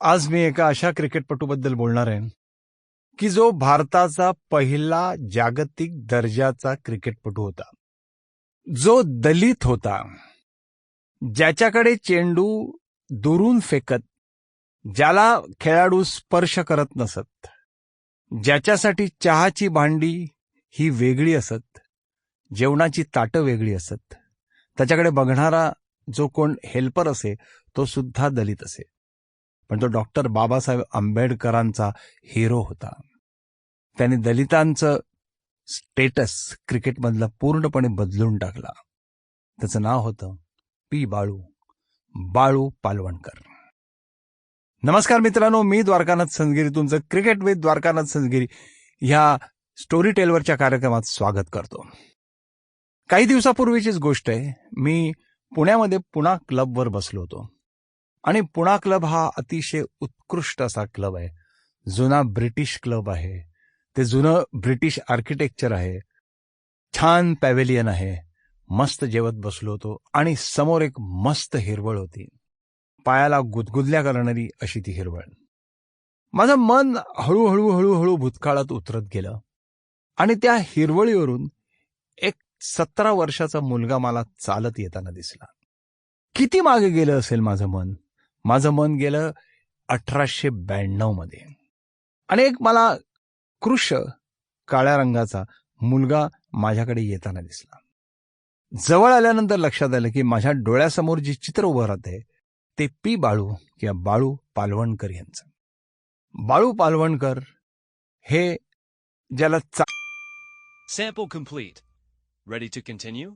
आज मी एका अशा क्रिकेटपटूबद्दल बोलणार आहे की जो भारताचा पहिला जागतिक दर्जाचा क्रिकेटपटू होता. जो दलित होता ज्याच्याकडे चेंडू दुरून फेकत ज्याला खेळाडू स्पर्श करत नसत ज्याच्यासाठी चहाची भांडी ही वेगळी असत जेवणाची ताटं वेगळी असत त्याच्याकडे बघणारा जो कोण हेल्पर असे तो सुद्धा दलित असे. पण तो डॉक्टर बाबासाहेब आंबेडकरांचा हिरो होता. त्याने दलितांचं स्टेटस क्रिकेटमधलं पूर्णपणे बदलून टाकला. त्याचं नाव होतं पी बाळू बाळू पालवणकर. नमस्कार मित्रांनो मी द्वारकानाथ संजगिरी तुमचं क्रिकेट विथ द्वारकानाथ संजगिरी ह्या स्टोरी टेलवरच्या कार्यक्रमात स्वागत करतो. काही दिवसापूर्वीचीच गोष्ट आहे. मी पुण्यामध्ये पुणा क्लबवर बसलो होतो. आणि पुणा क्लब हा अतिशय उत्कृष्ट असा क्लब आहे. जुना ब्रिटिश क्लब आहे. ते जुनं ब्रिटिश आर्किटेक्चर आहे. छान पॅवेलियन आहे. मस्त जेवत बसलो होतो आणि समोर एक मस्त हिरवळ होती. पायाला गुदगुदल्या करणारी अशी ती हिरवळ. माझं मन हळूहळू हळूहळू भूतकाळात उतरत गेलं आणि त्या हिरवळीवरून एक सतरा वर्षाचा मुलगा मला चालत येताना दिसला. किती मागे गेलं असेल माझं मन? माझं मन गेलं अठराशे ब्याण्णवमध्ये आणि एक मला कृष काळ्या रंगाचा मुलगा माझ्याकडे येताना दिसला जवळ आल्यानंतर लक्षात आलं की माझ्या डोळ्यासमोर जे चित्र उभं राहते ते पी बाळू किंवा बाळू पालवणकर यांचं बाळू पालवणकर हे ज्याला चा Sample complete. Ready to continue?